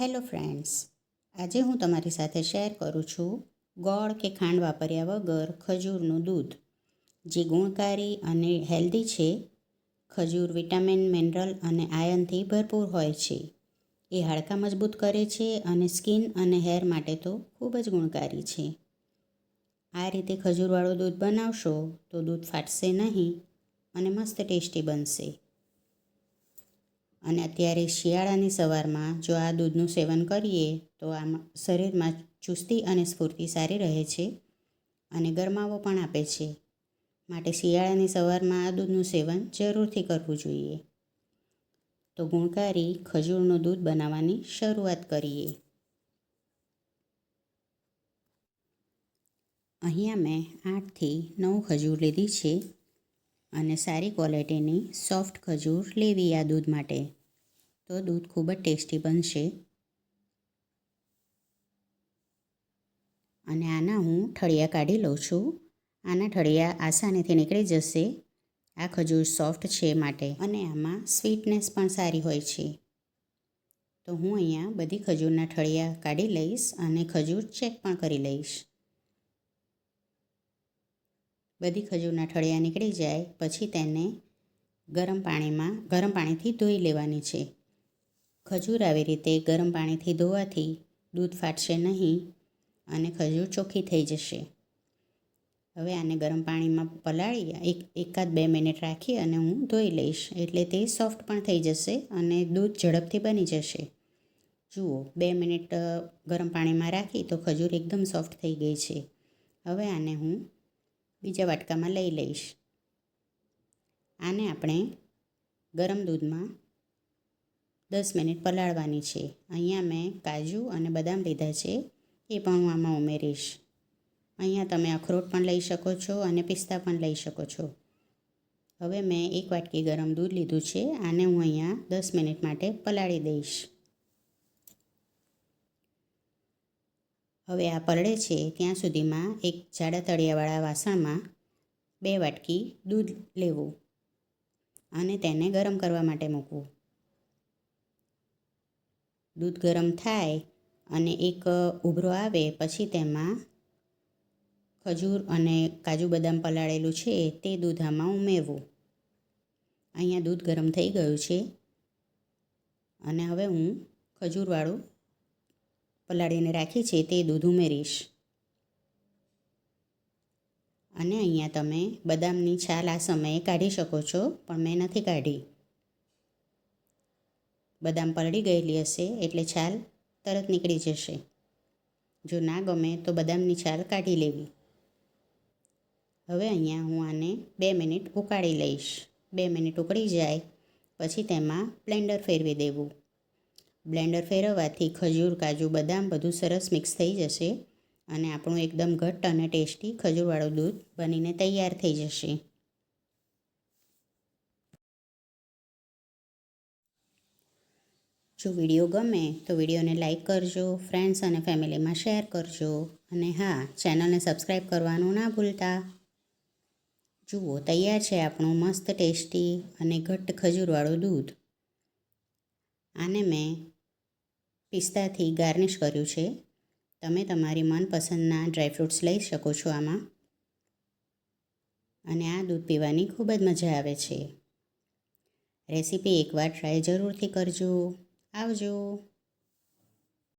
Hello friends, આજે હું તમારી સાથે શેર કરું છું ગોળ કે ખાંડ વાપર્યા વગર ખજૂરનું દૂધ. જે ગુણકારી અને હેલ્ધી છે, ખજૂર, વિટામિન, મિનરલ અને આયનથી ભરપૂર હોય છે. એ હાડકાં મજબૂત કરે છે અને સ્કિન અને હેર માટે તો ખૂબ જ ગુણકારી છે. આ રીતે ખજૂરવાળું દૂધ બનાવશો તો દૂધ ફાટશે નહીં અને મસ્ત ટેસ્ટી બનશે. અને અત્યારે શિયાળાની સવારમાં જો આ દૂધનું સેવન કરીએ, તો આમ શરીરમાં ચુસ્તી અને સ્ફૂર્તિ સારી રહે છે અને ગરમાવો પણ આપે છે. માટે શિયાળાની સવારમાં આ દૂધનું સેવન જરૂરથી કરવું જોઈએ. તો ગુણકારી ખજૂરનું દૂધ બનાવવાની શરૂઆત કરીએ. અહીંયા મેં આઠથી નવ ખજૂર લીધી છે. અને સારી ક્વોલિટીની સોફ્ટ ખજૂર લેવી આ દૂધ માટે. તો દૂધ ખૂબ જ ટેસ્ટી બનશે. અને આના હું ઠળિયા કાઢી લઉં છું. આના ઠળિયા આસાનીથી નીકળી જશે. આ ખજૂર સોફ્ટ છે માટે. અને આમાં સ્વીટનેસ પણ સારી હોય છે. તો હું અહીંયા બધી ખજૂરના ઠળિયા કાઢી લઈશ અને ખજૂર ચેક પણ કરી લઈશ. બધી ખજૂરના ઠળિયા નીકળી જાય, પછી તેને ગરમ પાણીમાં, ગરમ પાણીથી ધોઈ લેવાની છે. ખજૂર આવી રીતે ગરમ પાણીથી ધોવાથી દૂધ ફાટશે નહીં અને ખજૂર ચોખ્ખી થઈ જશે. હવે આને ગરમ પાણીમાં પલાળી, એક, એકાદ બે મિનિટ રાખી અને હું ધોઈ લઈશ. એટલે તે સોફ્ટ પણ થઈ જશે અને દૂધ ઝડપથી બની જશે. જુઓ, બે મિનિટ ગરમ પાણીમાં રાખી તો ખજૂર એકદમ સોફ્ટ થઈ ગઈ છે. હવે આને હું બીજા વાટકામાં લઈ લઈશ. આને આપણે ગરમ દૂધમાં દસ મિનિટ પલાળવાની છે. અહીંયા મેં કાજુ અને બદામ લીધા છે, એ પણ હું આમાં ઉમેરીશ. અહીંયા તમે અખરોટ પણ લઈ શકો છો અને પિસ્તા પણ લઈ શકો છો. હવે મેં એક વાટકી ગરમ દૂધ લીધું છે, આને હું અહીંયા દસ મિનિટ માટે પલાળી દઈશ. હવે આ પલળે છે ત્યાં સુધીમાં એક જાડા તળિયાવાળા વાસણમાં બે વાટકી દૂધ લેવું અને તેને ગરમ કરવા માટે મૂકવું. દૂધ ગરમ થાય અને એક ઉભરો આવે પછી તેમાં ખજૂર અને કાજુ બદામ પલાળેલું છે તે દૂધ આમાં ઉમેરવું. અહીંયા દૂધ ગરમ થઈ ગયું છે અને હવે હું ખજૂરવાળું પલાળીને રાખી છે તે દૂધ ઉમેરીશ. અને અહીંયા તમે બદામની છાલ આ સમયે કાઢી શકો છો, પણ મેં નથી કાઢી. બદામ પલળી ગયેલી હશે એટલે છાલ તરત નીકળી જશે. જો ના ગમે તો બદામની છાલ કાઢી લેવી. હવે અહીંયા હું આને બે મિનિટ ઉકાળી લઈશ. બે મિનિટ ઉકળી જાય, પછી તેમાં બ્લેન્ડર ફેરવી દેવું. બ્લેન્ડર ફેરવવાથી ખજૂર, કાજુ, બદામ બધું સરસ મિક્સ થઈ જશે અને આપણું એકદમ ઘટ્ટ અને ટેસ્ટી ખજૂરવાળું દૂધ બનીને તૈયાર થઈ જશે. જો વીડિયો ગમે તો વિડીયોને લાઇક કરજો, ફ્રેન્ડ્સ અને ફેમિલીમાં શેર કરજો અને હા, ચેનલને સબસ્ક્રાઈબ કરવાનું ના ભૂલતા. જુઓ, તૈયાર છે આપણું મસ્ત ટેસ્ટી અને ઘટ્ટ ખજૂરવાળું દૂધ. આને મેં પિસ્તાથી ગાર્નિશ કર્યું છે. તમે તમારી મનપસંદના ડ્રાયફ્રૂટ્સ લઈ શકો છો આમાં. અને આ દૂધ પીવાની ખૂબ જ મજા આવે છે. રેસીપી એકવાર ટ્રાય જરૂરથી કરજો. આવજો.